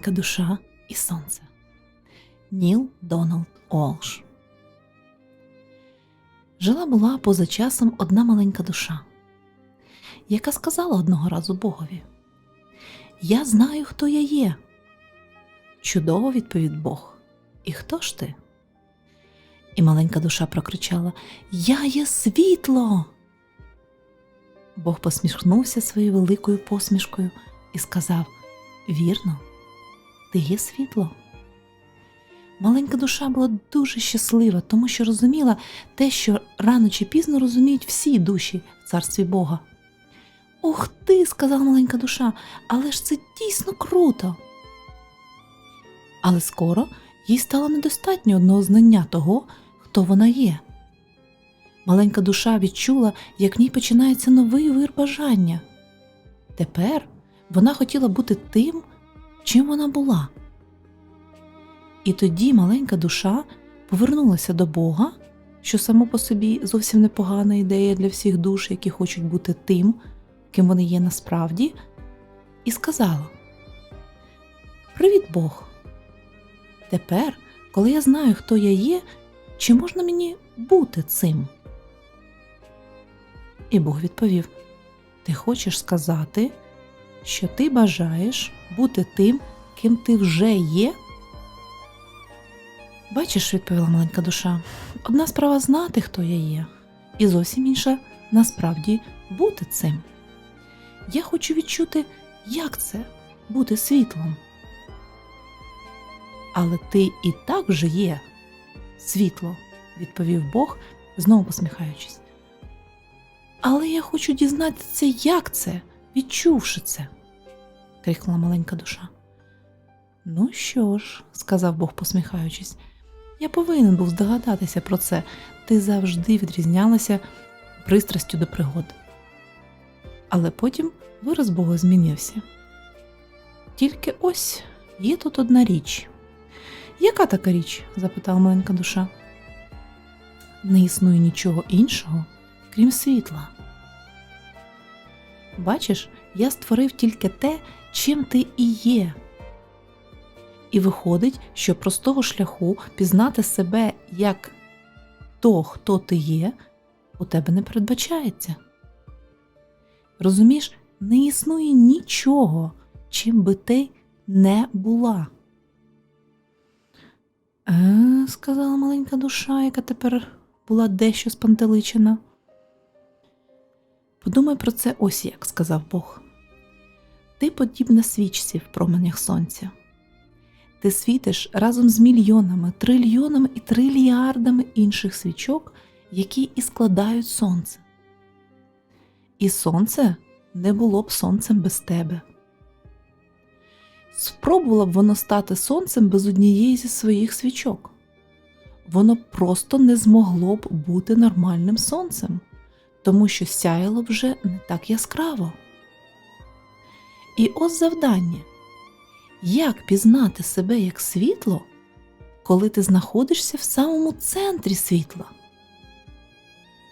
маленька душа і сонце. Ніл Доналд Олш. Жила була поза часом одна маленька душа, яка сказала одного разу Богові: Я знаю, хто я є. Чудово відповів Бог. І хто ж ти? І маленька душа прокричала: Я є світло. Бог посміхнувся своєю великою посмішкою і сказав: Вірно, ти є світло. Маленька душа була дуже щаслива, тому що розуміла те, що рано чи пізно розуміють всі душі в царстві Бога. Ух ти, сказала маленька душа, але ж це дійсно круто. Але скоро їй стало недостатньо одного знання того, хто вона є. Маленька душа відчула, як в ній починається новий вир бажання. Тепер вона хотіла бути тим, чим вона була. І тоді маленька душа повернулася до Бога, що само по собі зовсім непогана ідея для всіх душ, які хочуть бути тим, ким вони є насправді, і сказала: Привіт, Бог! Тепер, коли я знаю, хто я є, чи можна мені бути цим? І Бог відповів: Ти хочеш сказати, що ти бажаєш бути тим, ким ти вже є? Бачиш, відповіла маленька душа, одна справа знати, хто я є, і зовсім інша насправді бути цим. Я хочу відчути, як це бути світлом. Але ти і так вже є світло, відповів Бог, знову посміхаючись. Але я хочу дізнатися, як це, відчувши це, крикнула маленька душа. Ну що ж, сказав Бог, посміхаючись, я повинен був здогадатися про це. Ти завжди відрізнялася пристрастю до пригод. Але потім вираз Бога змінився. Тільки ось є тут одна річ. Яка така річ? запитала маленька душа. Не існує нічого іншого, крім світла. Бачиш, я створив тільки те, чим ти і є. І виходить, що простого шляху пізнати себе як то, хто ти є, у тебе не передбачається. Розумієш, не існує нічого, чим би ти не була. Е, сказала маленька душа, яка тепер була дещо спантеличена. Подумай про це ось як, сказав Бог. Ти подібна свічці в променях сонця. Ти світиш разом з мільйонами, трильйонами і трильярдами інших свічок, які і складають сонце. І сонце не було б сонцем без тебе. Спробувало б воно стати сонцем без однієї зі своїх свічок. Воно просто не змогло б бути нормальним сонцем, тому що сяяло вже не так яскраво. І ось завдання як пізнати себе як світло, коли ти знаходишся в самому центрі світла?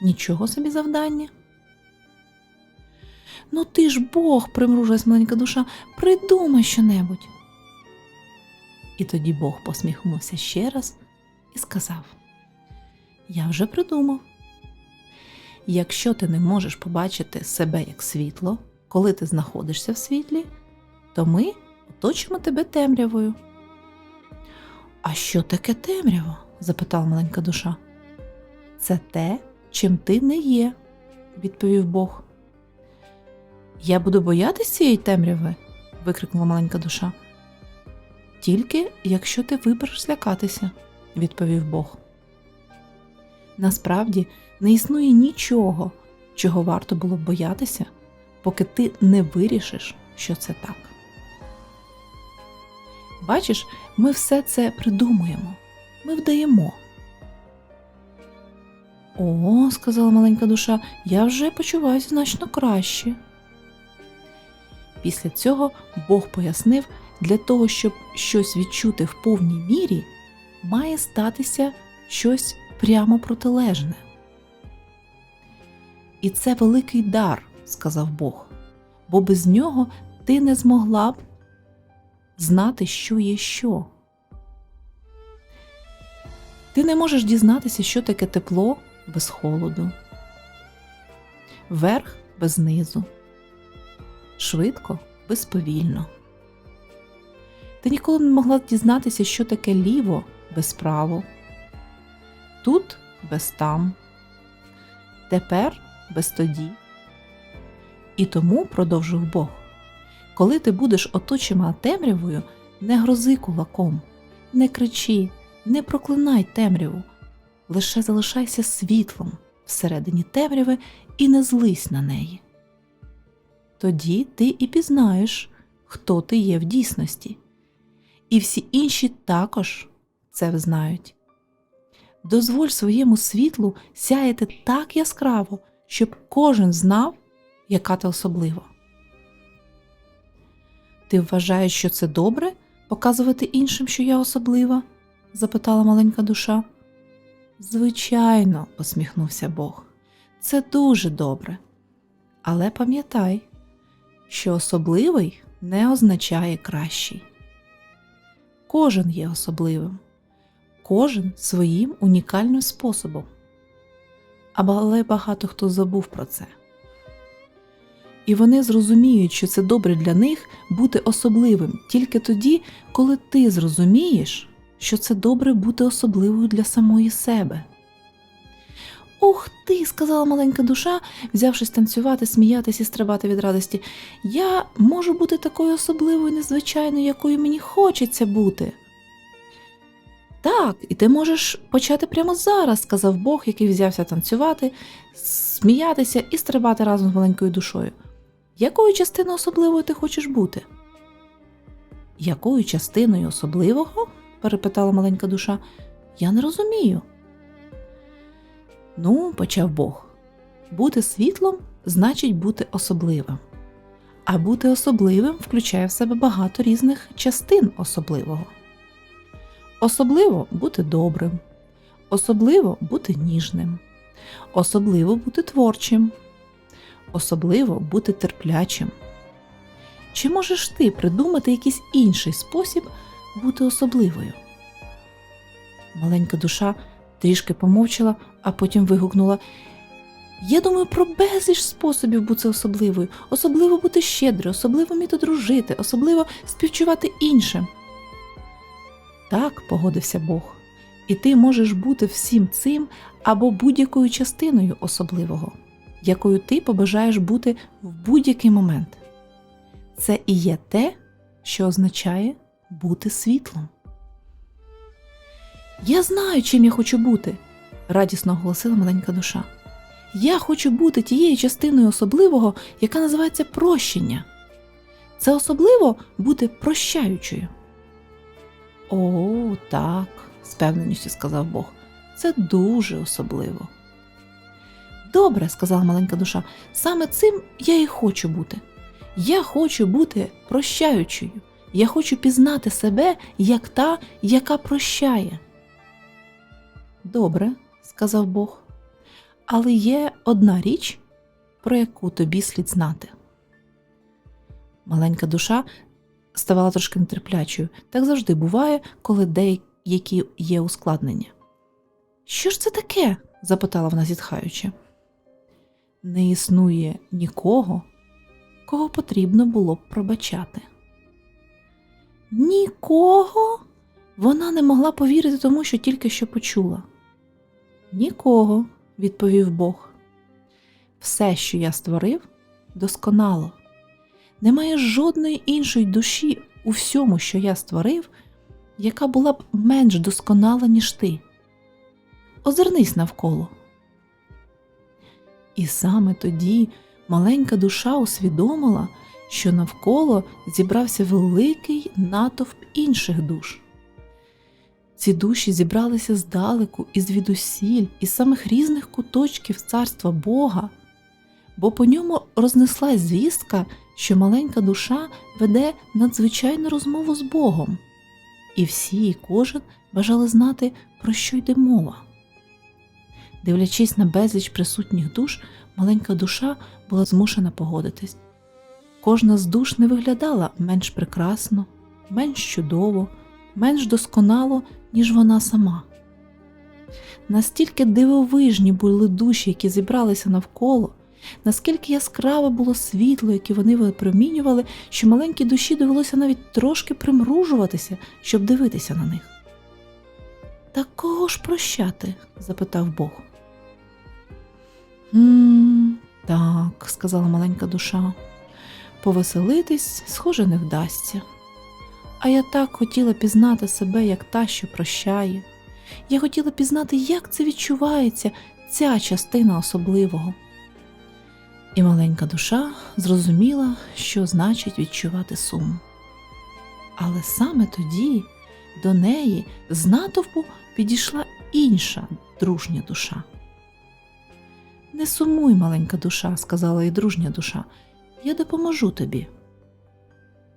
Нічого собі завдання. Ну ти ж Бог, примружилась маленька душа, придумай щонебудь. І тоді Бог посміхнувся ще раз і сказав: Я вже придумав. Якщо ти не можеш побачити себе як світло, коли ти знаходишся в світлі, то ми оточимо тебе темрявою. А що таке темряво? запитала маленька душа. Це те, чим ти не є, відповів Бог. Я буду боятися цієї темряви, викрикнула маленька душа. Тільки якщо ти вибереш злякатися, відповів Бог. Насправді не існує нічого, чого варто було б боятися, поки ти не вирішиш, що це так. Бачиш, ми все це придумуємо, ми вдаємо. О, сказала маленька душа, я вже почуваюся значно краще. Після цього Бог пояснив, для того, щоб щось відчути в повній мірі, має статися щось прямо протилежне. І це великий дар, сказав Бог, бо без нього ти не змогла б знати, що є що. Ти не можеш дізнатися, що таке тепло без холоду, верх без низу, швидко без повільно. Ти ніколи не могла дізнатися, що таке ліво без право, тут без там, тепер без тоді. І тому, продовжив Бог, коли ти будеш оточена темрявою, не грози кулаком, не кричи, не проклинай темряву, лише залишайся світлом всередині темряви і не злись на неї. Тоді ти і пізнаєш, хто ти є в дійсності, і всі інші також це взнають. Дозволь своєму світлу сяяти так яскраво, щоб кожен знав, яка ти особлива. Ти вважаєш, що це добре показувати іншим, що я особлива? запитала маленька душа. Звичайно, посміхнувся Бог. Це дуже добре. Але пам'ятай, що особливий не означає кращий. Кожен є особливим, кожен своїм унікальним способом. Але багато хто забув про це. І вони зрозуміють, що це добре для них бути особливим тільки тоді, коли ти зрозумієш, що це добре бути особливою для самої себе. Ух ти, сказала маленька душа, взявшись танцювати, сміятися і стрибати від радості. Я можу бути такою особливою, незвичайною, якою мені хочеться бути. Так, і ти можеш почати прямо зараз, сказав Бог, який взявся танцювати, сміятися і стрибати разом з маленькою душою. Якою частиною особливою ти хочеш бути? Якою частиною особливого? перепитала маленька душа. Я не розумію. Ну, почав Бог. Бути світлом значить бути особливим. А бути особливим включає в себе багато різних частин особливого. Особливо бути добрим, особливо бути ніжним, особливо бути творчим, особливо бути терплячим. Чи можеш ти придумати якийсь інший спосіб бути особливою? Маленька душа трішки помовчала, а потім вигукнула Я думаю про безліч способів бути особливою, особливо бути щедрою, особливо вміти дружити, особливо співчувати іншим. Так, погодився Бог, і ти можеш бути всім цим або будь-якою частиною особливого, якою ти побажаєш бути в будь-який момент. Це і є те, що означає бути світлом. Я знаю, чим я хочу бути, радісно оголосила маленька душа. Я хочу бути тією частиною особливого, яка називається прощення. Це особливо бути прощаючою. О, так, з певненістю сказав Бог. Це дуже особливо. Добре, сказала маленька душа, саме цим я і хочу бути. Я хочу бути прощаючою. Я хочу пізнати себе як та, яка прощає. Добре, сказав Бог, але є одна річ, про яку тобі слід знати. Маленька душа ставала трошки нетерплячою. Так завжди буває, коли деякі є ускладнення. Що ж це таке? запитала вона зітхаючи. Не існує нікого, кого потрібно було б пробачати. Нікого? Вона не могла повірити тому, що тільки що почула. Нікого, відповів Бог. Все, що я створив, досконало. Немає жодної іншої душі у всьому, що я створив, яка була б менш досконала, ніж ти. Озирнись навколо. І саме тоді маленька душа усвідомила, що навколо зібрався великий натовп інших душ. Ці душі зібралися здалеку і звідусіль, із самих різних куточків царства Бога, бо по ньому рознеслась звістка, що маленька душа веде надзвичайну розмову з Богом, і всі і кожен бажали знати, про що йде мова. Дивлячись на безліч присутніх душ, маленька душа була змушена погодитись. Кожна з душ не виглядала менш прекрасно, менш чудово, менш досконало, ніж вона сама. Настільки дивовижні були душі, які зібралися навколо, наскільки яскраве було світло, яке вони випромінювали, що маленькій душі довелося навіть трошки примружуватися, щоб дивитися на них. Так кого ж прощати? запитав Бог. «М, Так, сказала маленька душа, повеселитись, схоже, не вдасться. А я так хотіла пізнати себе, як та, що прощає. Я хотіла пізнати, як це відчувається, ця частина особливого. І маленька душа зрозуміла, що значить відчувати сум. Але саме тоді до неї з натовпу підійшла інша дружня душа. Не сумуй, маленька душа, сказала їй дружня душа, я допоможу тобі.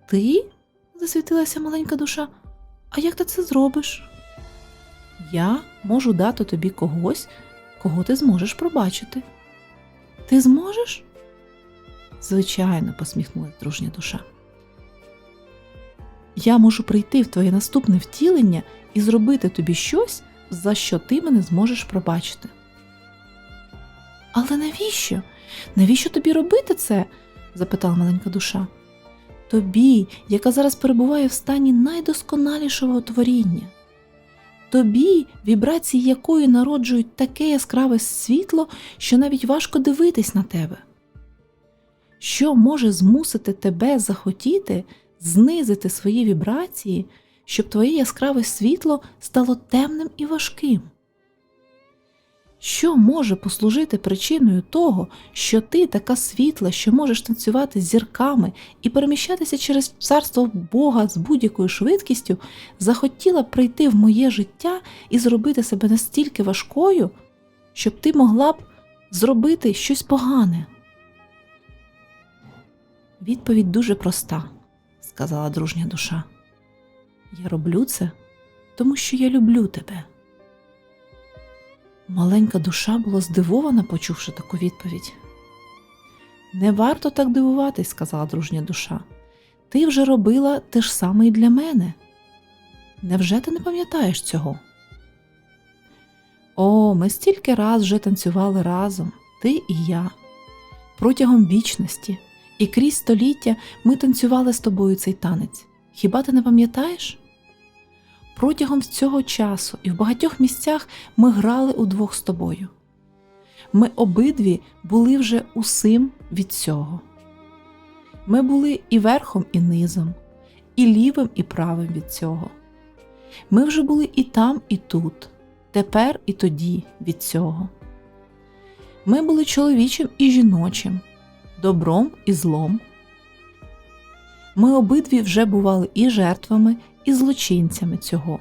Ти? засвітилася маленька душа. А як ти це зробиш? Я можу дати тобі когось, кого ти зможеш пробачити. Ти зможеш? Звичайно, посміхнулася дружня душа. Я можу прийти в твоє наступне втілення і зробити тобі щось, за що ти мене зможеш пробачити. Але навіщо? Навіщо тобі робити це? запитала маленька душа. Тобі, яка зараз перебуває в стані найдосконалішого творіння. Тобі, вібрації якої народжують таке яскраве світло, що навіть важко дивитись на тебе. Що може змусити тебе захотіти знизити свої вібрації, щоб твоє яскраве світло стало темним і важким? Що може послужити причиною того, що ти така світла, що можеш танцювати з зірками і переміщатися через царство Бога з будь-якою швидкістю, захотіла прийти в моє життя і зробити себе настільки важкою, щоб ти могла б зробити щось погане? Відповідь дуже проста, сказала дружня душа. Я роблю це, тому що я люблю тебе. Маленька душа була здивована, почувши таку відповідь. Не варто так дивуватись, сказала дружня душа. Ти вже робила те ж саме і для мене. Невже ти не пам'ятаєш цього? О, ми стільки раз вже танцювали разом, ти і я. Протягом вічності і крізь століття ми танцювали з тобою цей танець. Хіба ти не пам'ятаєш? Протягом цього часу і в багатьох місцях ми грали удвох з тобою. Ми обидві були вже усим від цього. Ми були і верхом, і низом, і лівим, і правим від цього. Ми вже були і там, і тут, тепер і тоді від цього. Ми були чоловічим і жіночим, добром і злом. Ми обидві вже бували і жертвами, і злочинцями цього.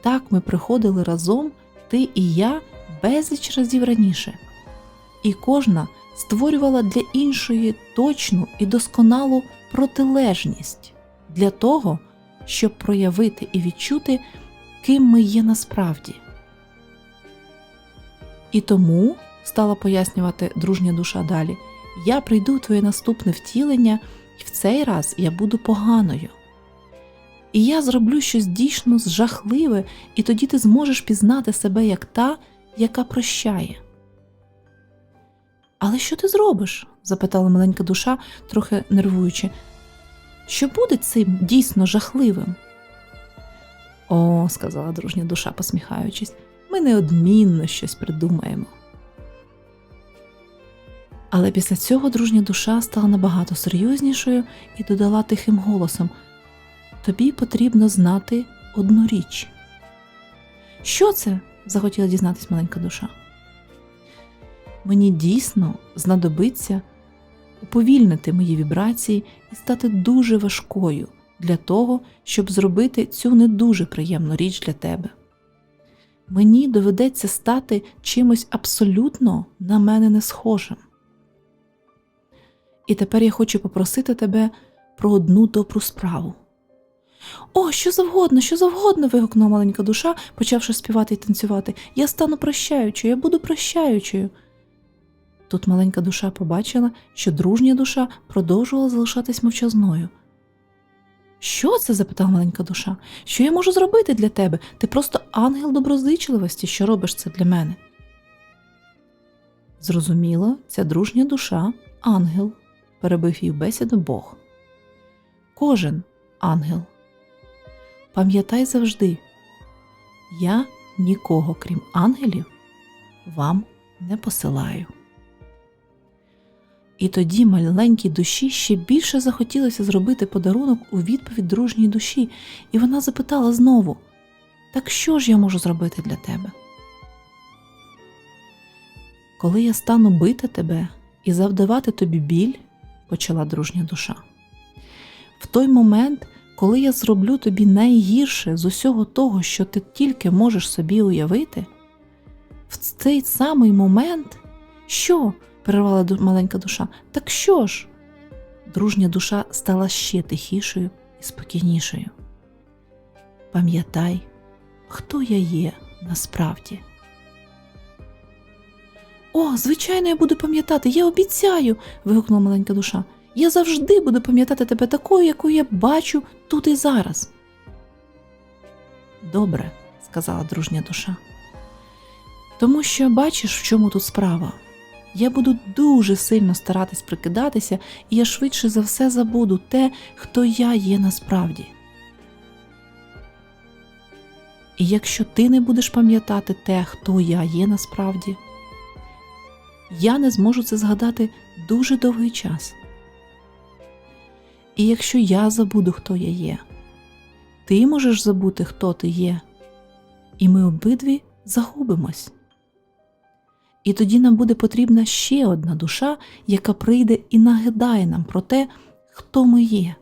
Так ми приходили разом, ти і я, безліч разів раніше, і кожна створювала для іншої точну і досконалу протилежність для того, щоб проявити і відчути, ким ми є насправді. І тому, стала пояснювати дружня душа далі, я прийду в твоє наступне втілення, і в цей раз я буду поганою. І я зроблю щось дійсно жахливе, і тоді ти зможеш пізнати себе як та, яка прощає. Але що ти зробиш? запитала маленька душа, трохи нервуючи. Що буде цим дійсно жахливим? О, сказала дружня душа, посміхаючись, ми неодмінно щось придумаємо. Але після цього дружня душа стала набагато серйознішою і додала тихим голосом Тобі потрібно знати одну річ. Що це? захотіла дізнатись маленька душа. Мені дійсно знадобиться уповільнити мої вібрації і стати дуже важкою для того, щоб зробити цю не дуже приємну річ для тебе. Мені доведеться стати чимось абсолютно на мене не схожим. І тепер я хочу попросити тебе про одну добру справу. О, що завгодно, що завгодно. вигукнула маленька душа, почавши співати і танцювати. Я стану прощаючою, я буду прощаючою. Тут маленька душа побачила, що дружня душа продовжувала залишатись мовчазною. Що це? запитала маленька душа. Що я можу зробити для тебе? Ти просто ангел доброзичливості, що робиш це для мене. Зрозуміло, ця дружня душа ангел, перебив її бесіду Бог. Кожен ангел. Пам'ятай завжди, я нікого, крім ангелів, вам не посилаю. І тоді маленькій душі ще більше захотілося зробити подарунок у відповідь дружній душі, і вона запитала знову: Так що ж я можу зробити для тебе? Коли я стану бити тебе і завдавати тобі біль, почала дружня душа. В той момент, коли я зроблю тобі найгірше з усього того, що ти тільки можеш собі уявити, в цей самий момент, що? перервала маленька душа. Так що ж? Дружня душа стала ще тихішою і спокійнішою. Пам'ятай, хто я є насправді. О, звичайно, я буду пам'ятати, я обіцяю. вигукнула маленька душа. Я завжди буду пам'ятати тебе такою, яку я бачу тут і зараз. Добре, сказала дружня душа. Тому що бачиш, в чому тут справа. Я буду дуже сильно старатись прикидатися, і я швидше за все забуду те, хто я є насправді. І якщо ти не будеш пам'ятати те, хто я є насправді, я не зможу це згадати дуже довгий час. І якщо я забуду, хто я є, ти можеш забути, хто ти є, і ми обидві загубимось. І тоді нам буде потрібна ще одна душа, яка прийде і нагадає нам про те, хто ми є.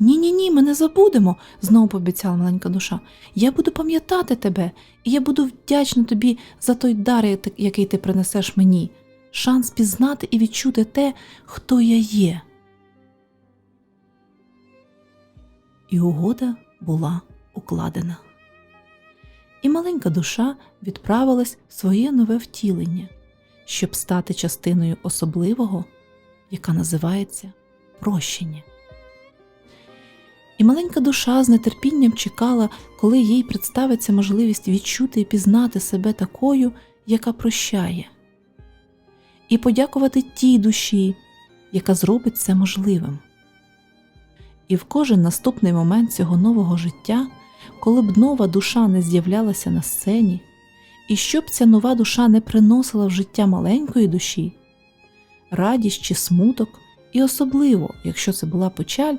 Ні, ні, ні, ми не забудемо, знову пообіцяла маленька душа. Я буду пам'ятати тебе, і я буду вдячна тобі за той дар, який ти принесеш мені, шанс пізнати і відчути те, хто я є. І угода була укладена. І маленька душа відправилась в своє нове втілення, щоб стати частиною особливого, яка називається прощення. І маленька душа з нетерпінням чекала, коли їй представиться можливість відчути і пізнати себе такою, яка прощає, і подякувати тій душі, яка зробить це можливим. І в кожен наступний момент цього нового життя, коли б нова душа не з'являлася на сцені, і щоб ця нова душа не приносила в життя маленької душі, радість чи смуток, і особливо, якщо це була печаль,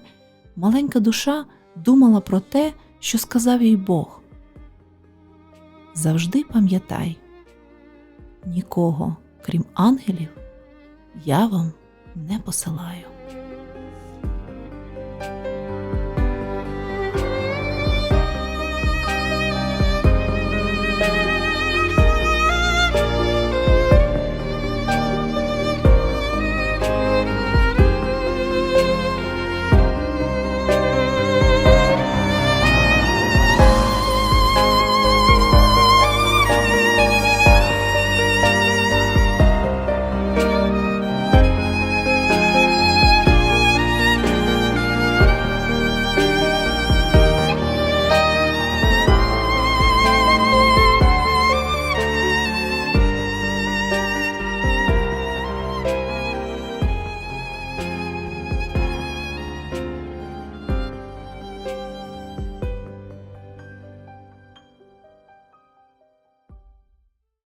маленька душа думала про те, що сказав їй Бог. Завжди пам'ятай, нікого, крім ангелів, я вам не посилаю.